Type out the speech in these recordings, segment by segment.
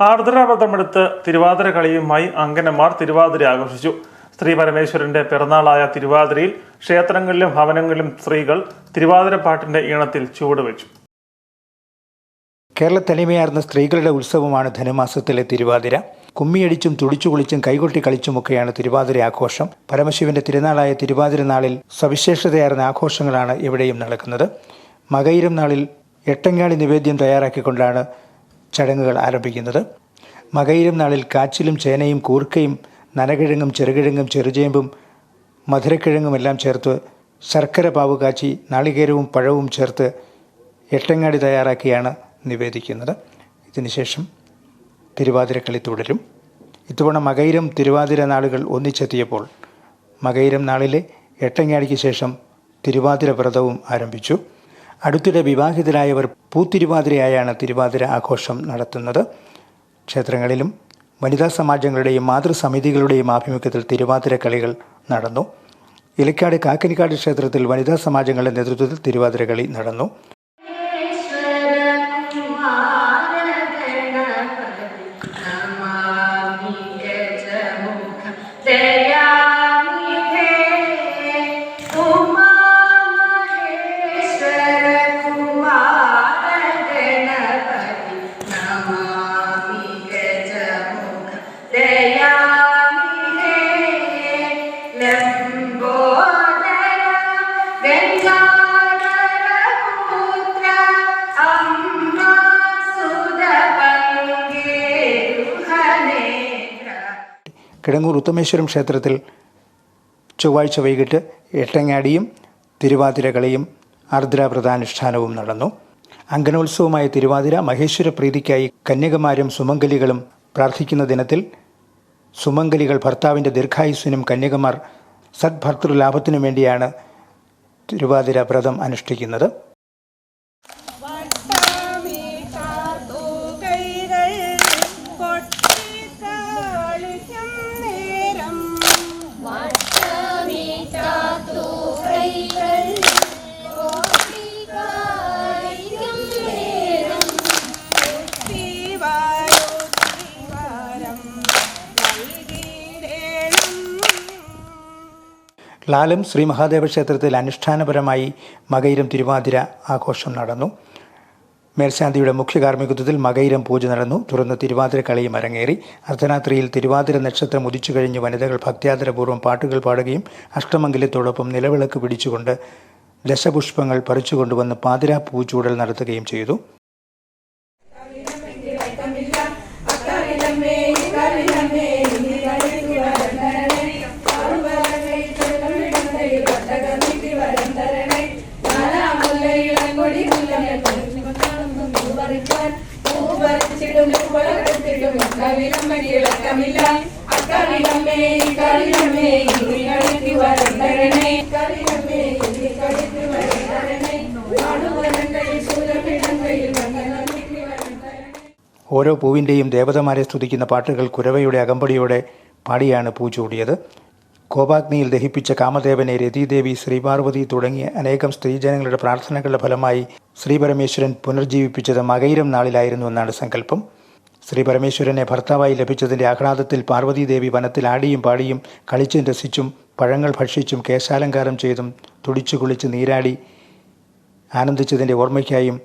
ആർദ്രവ്രതമെടുത്ത് തിരുവാതിര കളിയുമായി അങ്കനമാർ തിരുവാതിര ആഘോഷിച്ചു. ശ്രീ പരമേശ്വരന്റെ പിറന്നാളായ തിരുവാതിരയിൽ ക്ഷേത്രങ്ങളിലും ഭവനങ്ങളിലും സ്ത്രീകൾ തിരുവാതിര പാട്ടിന്റെ ഈണത്തിൽ ചുവടുവെച്ചു. കേരളത്തനിമയാർന്ന സ്ത്രീകളുടെ ഉത്സവമാണ് ധനുമാസത്തിലെ തിരുവാതിര. കുമ്മിയടിച്ചും തുടിച്ചു കുളിച്ചും കൈകൊട്ടി കളിച്ചുമൊക്കെയാണ് തിരുവാതിര ആഘോഷം. പരമശിവന്റെ തിരുനാളായ തിരുവാതിര നാളിൽ സവിശേഷതയാർന്ന ആഘോഷങ്ങളാണ് ഇവിടെയും നടക്കുന്നത്. മകയിരം നാളിൽ എട്ടങ്ങാടി നിവേദ്യം തയ്യാറാക്കിക്കൊണ്ടാണ് ചടങ്ങുകൾ ആരംഭിക്കുന്നത്. മകയിലും നാളിൽ കാച്ചിലും ചേനയും കൂർക്കയും നനകിഴങ്ങും ചെറുകിഴങ്ങും ചെറുചേമ്പും മധുരക്കിഴങ്ങും എല്ലാം ചേർത്ത് ശർക്കര പാവ് കാച്ചി നാളികേരവും പഴവും ചേർത്ത് എട്ടങ്ങാടി തയ്യാറാക്കിയാണ് നിവേദിക്കുന്നത്. ഇതിനുശേഷം തിരുവാതിരക്കളി തുടരും. ഇത്തവണ മകയിരം തിരുവാതിര നാളുകൾ ഒന്നിച്ചെത്തിയപ്പോൾ മകയിരം നാളിലെ എട്ടങ്ങാടിക്ക് ശേഷം തിരുവാതിര വ്രതവും ആരംഭിച്ചു. അടുത്തിടെ വിവാഹിതരായവർ പൂത്തിരുവാതിരയായാണ് തിരുവാതിര ആഘോഷം നടത്തുന്നത്. ക്ഷേത്രങ്ങളിലും വനിതാ സമാജങ്ങളുടെയും മാതൃസമിതികളുടെയും ആഭിമുഖ്യത്തിൽ തിരുവാതിര കളികൾ നടന്നു. ഇലക്കാട് കാക്കനിക്കാട് ക്ഷേത്രത്തിൽ വനിതാ സമാജങ്ങളുടെ നേതൃത്വത്തിൽ തിരുവാതിര കളി നടന്നു. കിടങ്ങൂർ ഉത്തമേശ്വരം ക്ഷേത്രത്തിൽ ചൊവ്വാഴ്ച വൈകിട്ട് എട്ടങ്ങാടിയും തിരുവാതിര കളിയും ആർദ്രാവ്രതാനുഷ്ഠാനവും നടന്നു. അങ്കനോത്സവമായ തിരുവാതിര മഹേശ്വര പ്രീതിക്കായി കന്യകമാരും സുമംഗലികളും പ്രാർത്ഥിക്കുന്ന ദിനത്തിൽ സുമംഗലികൾ ഭർത്താവിന്റെ ദീർഘായുസ്സിനും കന്യകമാർ സദ്ഭർത്തൃലാഭത്തിനും വേണ്ടിയാണ് തിരുവാതിര വ്രതം അനുഷ്ഠിക്കുന്നത്. ലാലം ശ്രീ മഹാദേവ ക്ഷേത്രത്തിൽ അനുഷ്ഠാനപരമായി മകയിരം തിരുവാതിര ആഘോഷം നടന്നു. മേൽശാന്തിയുടെ മുഖ്യ കാർമ്മികത്വത്തിൽ മകയിരം പൂജ നടന്നു. തുടർന്ന് തിരുവാതിര കളിയും അരങ്ങേറി. അർദ്ധരാത്രിയിൽ തിരുവാതിര നക്ഷത്രം ഉദിച്ചു കഴിഞ്ഞ് വനിതകൾ ഭക്ത്യാദരപൂർവം പാട്ടുകൾ പാടുകയും അഷ്ടമംഗലത്തോടൊപ്പം നിലവിളക്ക് പിടിച്ചുകൊണ്ട് ദശപുഷ്പങ്ങൾ പറിച്ചുകൊണ്ടുവന്ന് പാതിരാ പൂച്ചൂടൽ നടത്തുകയും ചെയ്തു. വരണ്ടരണേ ഓരോ പൂവിന്റെയും ദേവതമാരെ സ്തുതിക്കുന്ന പാട്ടുകൾ കുരവയുടെ അകമ്പടിയോടെ പാടിയാണ് പൂച്ചൂടിയത് കോപാഗ്നിയിൽ ദഹിപ്പിച്ച കാമദേവനെ രതിദേവി ശ്രീപാർവതി തുടങ്ങിയ അനേകം സ്ത്രീജനങ്ങളുടെ പ്രാർത്ഥനകളുടെ ഫലമായി ശ്രീപരമേശ്വരൻ പുനർജീവിപ്പിച്ചത് മകയിരം നാളിലായിരുന്നു എന്നാണ് സങ്കല്പം. ശ്രീ പരമേശ്വരനെ ഭർത്താവായി ലഭിച്ചതിന്റെ ആഹ്ലാദത്തിൽ പാർവതീദേവി വനത്തിൽ ആടിയും പാടിയും കളിച്ചും രസിച്ചും പഴങ്ങൾ ഭക്ഷിച്ചും കേശാലങ്കാരം ചെയ്തും തുടിച്ചു കുളിച്ച് നീരാടി ആനന്ദിച്ചതിന്റെ ഓർമ്മയ്ക്കായും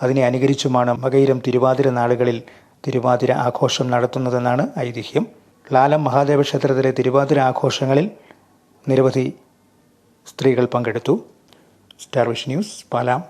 അതിനെ അനുകരിച്ചുമാണ് മകയിരം തിരുവാതിര നാളുകളിൽ തിരുവാതിര ആഘോഷം നടത്തുന്നതെന്നാണ് ഐതിഹ്യം. ലാലം മഹാദേവ ക്ഷേത്രത്തിലെ തിരുവാതിര ആഘോഷങ്ങളിൽ നിരവധി സ്ത്രീകൾ പങ്കെടുത്തു. Star wish news Palam.